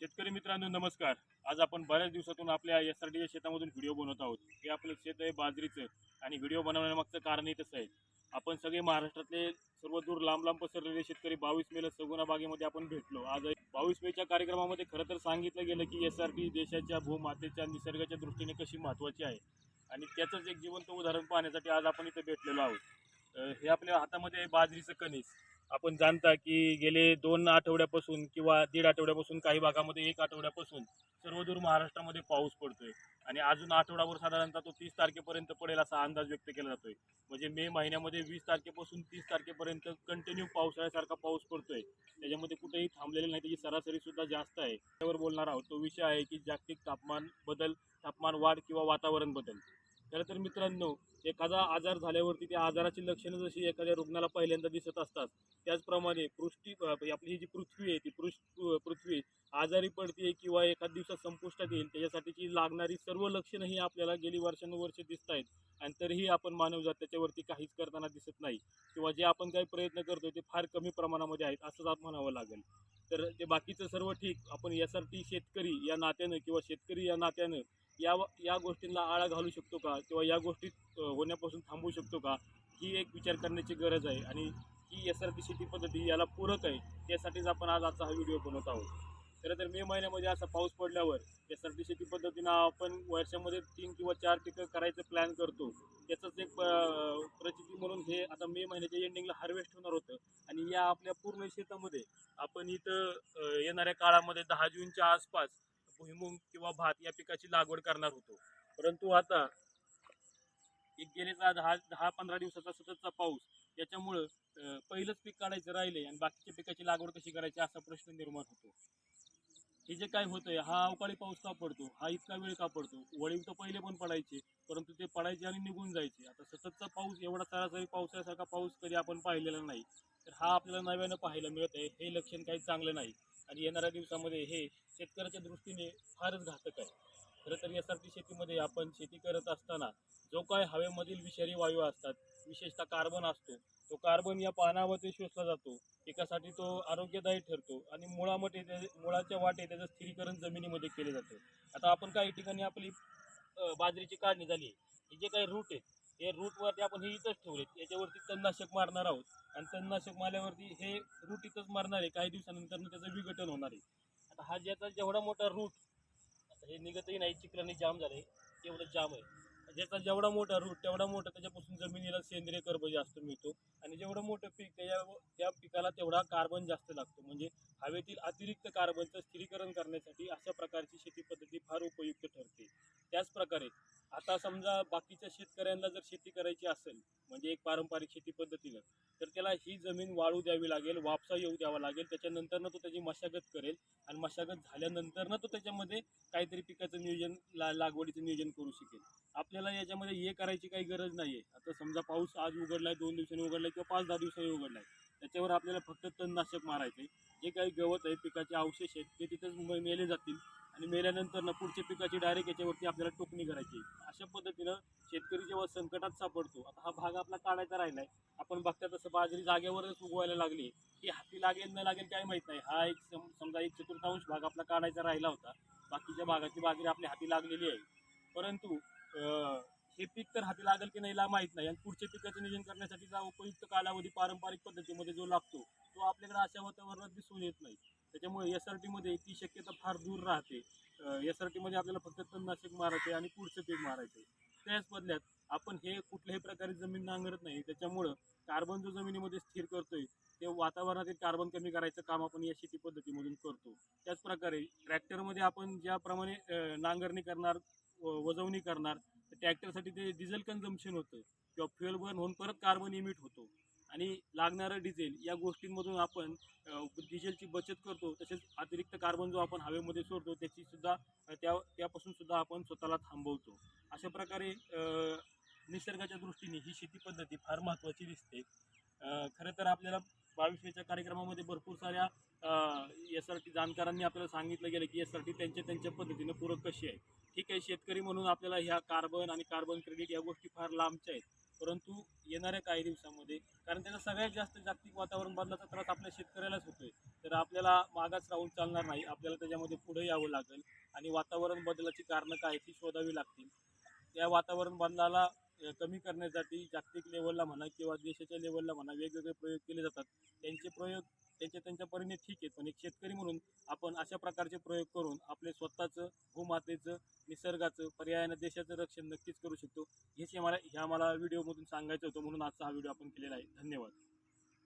शेतकरी मित्रांनो नमस्कार. आज आपण बऱ्याच दिवसातून आपल्या एस आर टीच्या शेतामधून व्हिडिओ बनवत आहोत. हे आपलं शेत आहे बाजरीचं आणि व्हिडिओ बनवण्यामागचं कारणही तसं आहे. आपण सगळे महाराष्ट्रातले सर्व दूर लांब लांब पसरलेले शेतकरी बावीस मेला सगुणा बागेमध्ये आपण भेटलो. आज बावीस मेच्या कार्यक्रमामध्ये खरं तर सांगितलं गेलं की एस आर टी देशाच्या भूमातेच्या निसर्गाच्या दृष्टीने कशी महत्त्वाची आहे आणि त्याचंच एक जिवंत उदाहरण पाहण्यासाठी आज आपण इथं भेटलेलो आहोत. हे आपल्या हातामध्ये आहे बाजरीचं कणीस. आपण जाणता की गेले दोन आठवड्यापासून किंवा दीड आठवड्यापासून काही भागामध्ये एक आठवड्यापासून सर्वदूर महाराष्ट्रामध्ये पाऊस पडतोय. आणि अजून आठवडाभर साधारणतः तो तीस तारखेपर्यंत पडेल असा अंदाज व्यक्त केला जातोय. म्हणजे मे महिन्यामध्ये वीस तारखेपासून तीस तारखेपर्यंत कंटिन्यू पावसाळ्यासारखा पाऊस पडतोय. त्याच्यामध्ये कुठेही थांबलेलं नाही त्याची सरासरी सुद्धा जास्त आहे. त्यावर बोलणार आहोत तो विषय आहे की जागतिक तापमान बदल तापमान वाढ किंवा वातावरण बदल. खरं तर मित्रांनो एखादा आजार झाल्यावरती त्या आजाराची लक्षणं जशी एखाद्या रुग्णाला पहिल्यांदा दिसत असतात त्याचप्रमाणे पृष्टी आपली ही जी पृथ्वी आहे ती पृष्ठ पृथ्वी आजारी पडते किंवा एखाद दिवसात संपुष्टात येईल त्याच्यासाठीची लागणारी सर्व लक्षणं ही आपल्याला गेली वर्षानुवर्ष दिसत आहेत आणि तरीही आपण मानवजात त्याच्यावरती काहीच करताना दिसत नाही. किंवा जे आपण काही प्रयत्न करतो ते फार कमी प्रमाणामध्ये आहेत असंच आप म्हणावं लागेल. तर ते बाकीचं सर्व ठीक. आपण यासाठी शेतकरी या नात्यानं किंवा शेतकरी या नात्यानं या या गोष्टींना आळा घालू शकतो का? किंवा या गोष्टी होण्यापासून थांबवू शकतो का? ही एक विचार करण्याची गरज आहे. आणि ही एस आर टी शेती पद्धती याला पूरक आहे. त्यासाठीच आपण आज आजचा हा व्हिडिओ बनवत आहोत. खरं तर मे महिन्यामध्ये असा पाऊस पडल्यावर एस आर शेती पद्धतीनं आपण वर्षामध्ये तीन किंवा चार पिकं करायचं प्लॅन करतो. त्याचंच एक प्रचिती म्हणून हे आता मे महिन्याच्या एंडिंगला हार्वेस्ट होणार होतं. आणि या आपल्या पूर्ण शेतामध्ये आपण इथं येणाऱ्या काळामध्ये दहा जूनच्या आसपास भुईमुंग किंवा भात या पिकाची लागवड करणार होतो. परंतु आता एक गेलेचा दहा दहा पंधरा दिवसाचा सततचा पाऊस याच्यामुळं पहिलंच पीक काढायचं राहिले आणि बाकीच्या पिकाची लागवड कशी करायची असा प्रश्न निर्माण होतो. हे जे काय होतंय हा अवकाळी पाऊस का पडतो? हा इतका वेळ का पडतो? वळीव तर पहिले पण पडायचे परंतु ते पडायचे आणि निघून जायचे. आता सततचा पाऊस एवढा सरासरी पावसासारखा पाऊस कधी आपण पाहिलेला नाही. तर हा आपल्याला नव्यानं पाहायला मिळत आहे. हे लक्षण काही चांगलं नाही. आणि येणाऱ्या दिवसामध्ये हे शेतकऱ्याच्या दृष्टीने फारच घातक आहे. खरं तर यासारखी शेतीमध्ये आपण शेती करत असताना जो काय हवेमधील विषारी वायू असतात विशेषतः कार्बन असतो तो कार्बन या पानावरती शोषला जातो पिकासाठी तो आरोग्यदायी ठरतो आणि मुळामध्ये त्या- मुळाच्या वाटे त्याचं स्थिरीकरण जमिनीमध्ये केले जातं. आता आपण काही ठिकाणी आपली बाजरीची काढणी झाली हे जे काही रूट आहेत हे रूटवरती आपण हे इथंच ठेवलेत याच्यावरती तणनाशक मारणार आहोत. आणि तणनाशक मारल्यावरती हे रूट इथंच मारणार आहे. काही दिवसानंतर त्याचं विघटन होणार आहे. आता हा ज्याचा जेवढा मोठा रूट हे निघतही नाही चिकलाने जाम झाले. एवढं जाम आहे. ज्याचा जेवढा मोठा रूट तेवढा मोठा त्याच्यापासून जमिनीला सेंद्रिय कर्ब जास्त मिळतो. आणि जेवढं मोठं पीक त्याच्या त्या पिकाला तेवढा कार्बन जास्त लागतो. म्हणजे हवेतील अतिरिक्त कार्बनचं स्थिरीकरण करण्यासाठी अशा प्रकारची शेती पद्धती फार उपयुक्त ठरते. त्याचप्रकारे आता समजा बाकीच्या शेतकऱ्यांना जर शेती करायची असेल म्हणजे एक पारंपरिक शेती पद्धतीनं तर त्याला ही जमीन वाळू द्यावी लागेल वापसा येऊ द्यावा लागेल. त्याच्यानंतरनं तो त्याची मशागत करेल. आणि मशागत झाल्यानंतरनं तो त्याच्यामध्ये काहीतरी पिकाचं नियोजन ला लागवडीचं नियोजन करू शकेल. आपल्याला याच्यामध्ये हे करायची काही गरज नाही आहे आता समजा पाऊस आज उघडला आहे दोन दिवसांनी उघडलाय किंवा पाच दहा दिवसांनी उघडला आहे त्याच्यावर आपल्याला फक्त तणनाशक मारायचे जे काही गवत आहे पिकाचे अवशेष आहेत ते तिथंच मेले जातील. आणि मेल्यानंतर ना पुढच्या पिकाची डायरेक्ट याच्यावरती आपल्याला टोकणी करायची अशा पद्धतीनं शेतकरी जेव्हा संकटात सापडतो आता हा भाग आपला काढायचा राहिला आहे आपण बघता तसं बाजरी जागेवरच उगवायला लागली की हाती लागेल न लागेल काय माहीत नाही. हा एक सम- समजा एक चतुर्थांश भाग आपला काढायचा राहिला होता. बाकीच्या भागाची बाजरी आपल्या हाती लागलेली आहे. परंतु हे पीक तर हाती लागेल की नाही ला माहीत नाही. आणि पुढच्या पिकाचं नियोजन करण्यासाठीचा उपयुक्त कालावधी पारंपरिक पद्धतीमध्ये जो लागतो तो आपल्याकडे अशा वातावरणात दिसून येत नाही. त्याच्यामुळे एस आर टीमध्ये ती शक्यता फार दूर राहते. एस आर टीमध्ये आपल्याला फक्त तणनाशक मारायचे आणि पुढचं पीक मारायचे. त्याच बदल्यात आपण हे कुठल्याही प्रकारे जमीन नांगरत नाही. त्याच्यामुळं कार्बन जो जमिनीमध्ये स्थिर करतोय ते वातावरणातील कार्बन कमी करायचं काम आपण या शेती पद्धतीमधून करतो. त्याचप्रकारे ट्रॅक्टरमध्ये आपण ज्याप्रमाणे नांगरणी करणार वजवणी करणार तर ट्रॅक्टरसाठी ते डिझेल कन्झम्पशन होतं. किंवा फ्युएल बर्न होऊन परत कार्बन इमिट होतो. आणि लागणारं डिझेल या गोष्टींमधून आपण डिझेलची बचत करतो तसेच अतिरिक्त कार्बन जो आपण हवेमध्ये सोडतो त्याचीसुद्धा त्या त्यापासून सुद्धा आपण स्वतःला थांबवतो. अशा प्रकारे निसर्गाच्या दृष्टीने ही शेती पद्धती फार महत्त्वाची दिसते. खरं तर आपल्याला बावीसवेच्या कार्यक्रमामध्ये भरपूर साऱ्या एस आर टी जाणकारांनी आपल्याला सांगितलं गेलं की एस आर टी त्यांच्या त्यांच्या पद्धतीनं पूरक कशी आहे. ठीक आहे शेतकरी म्हणून आपल्याला ह्या कार्बन आणि कार्बन क्रेडिट या गोष्टी फार लांबच्या आहेत. परंतु येणाऱ्या काही दिवसामध्ये कारण त्याचा सगळ्यात जास्त जागतिक वातावरण बदलाचा त्रास आपल्या शेतकऱ्यालाच होतोय. तर आपल्याला मागास राहून चालणार नाही. आपल्याला त्याच्यामध्ये पुढे यावं लागेल. आणि वातावरण बदलाची कारणं काय ती शोधावी लागतील. त्या वातावरण बदलाला कमी करण्यासाठी जागतिक लेवलला म्हणा किंवा देशाच्या लेवलला म्हणा वेगवेगळे प्रयोग केले जातात. त्यांचे प्रयोग त्यांच्या त्यांच्या परीने ठीक आहेत पण एक शेतकरी म्हणून आपण अशा प्रकारचे प्रयोग करून आपले स्वतःचं भूमातेचं निसर्गाचं पर्यायानं देशाचं रक्षण नक्कीच करू शकतो. हेच मला ह्या मला व्हिडिओमधून सांगायचं होतं म्हणून आजचा हा व्हिडिओ आपण केलेला आहे. धन्यवाद.